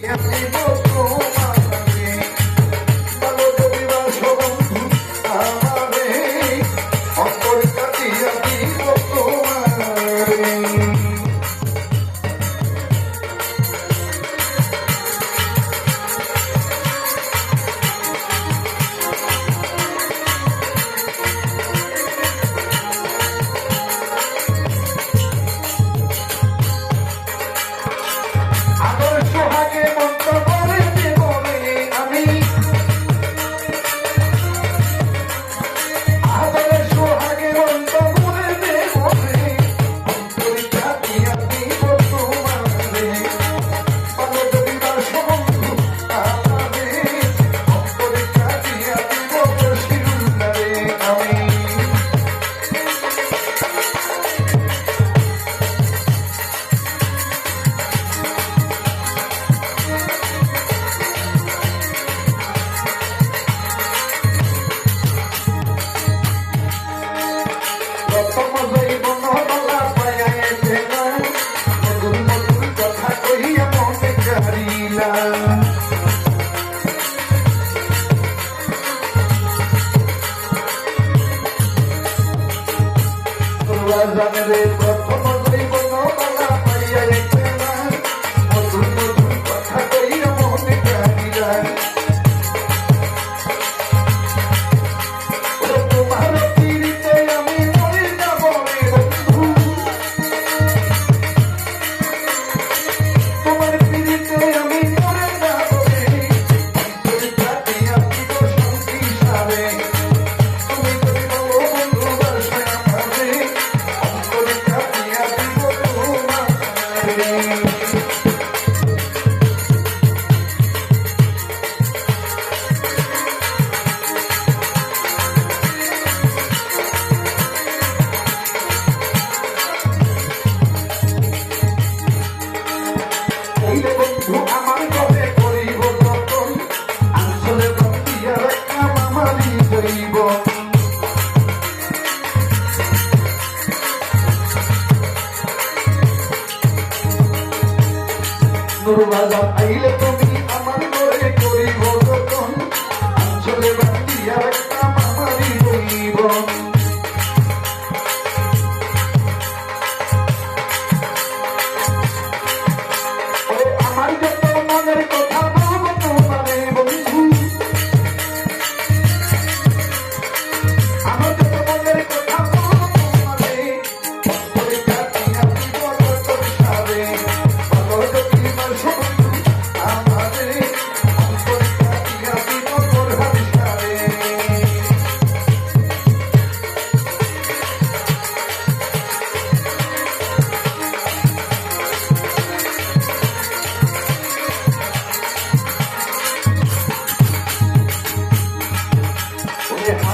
Yeah. I'm Ramre গুরু বাবা আইলে তুমি আমার ঘরে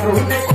Thank you.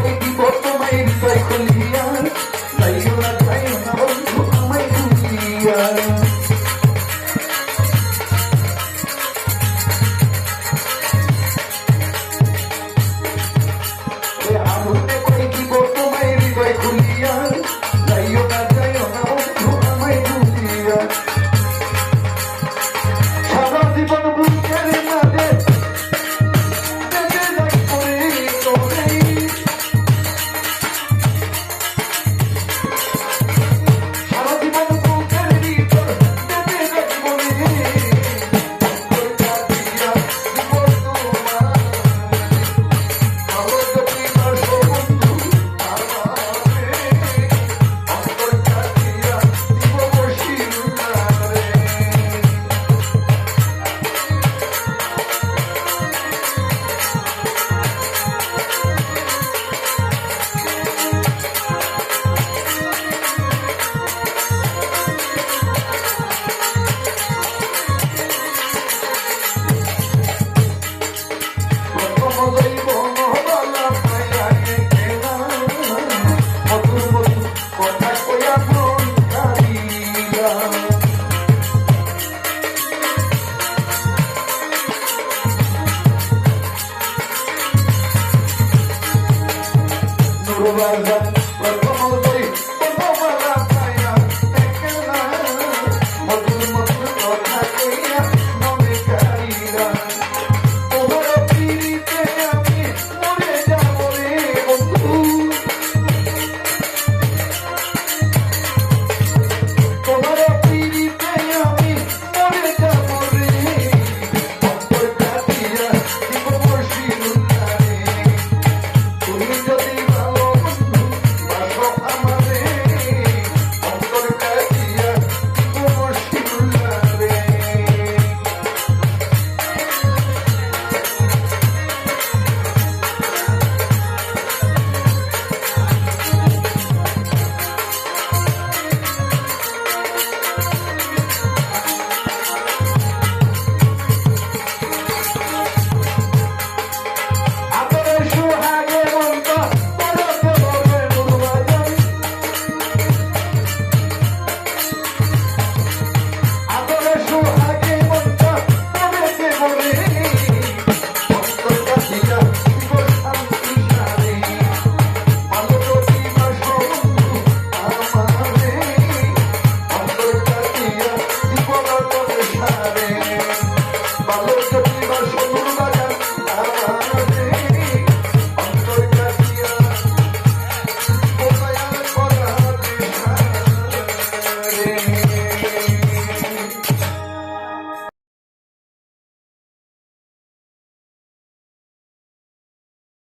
Varda.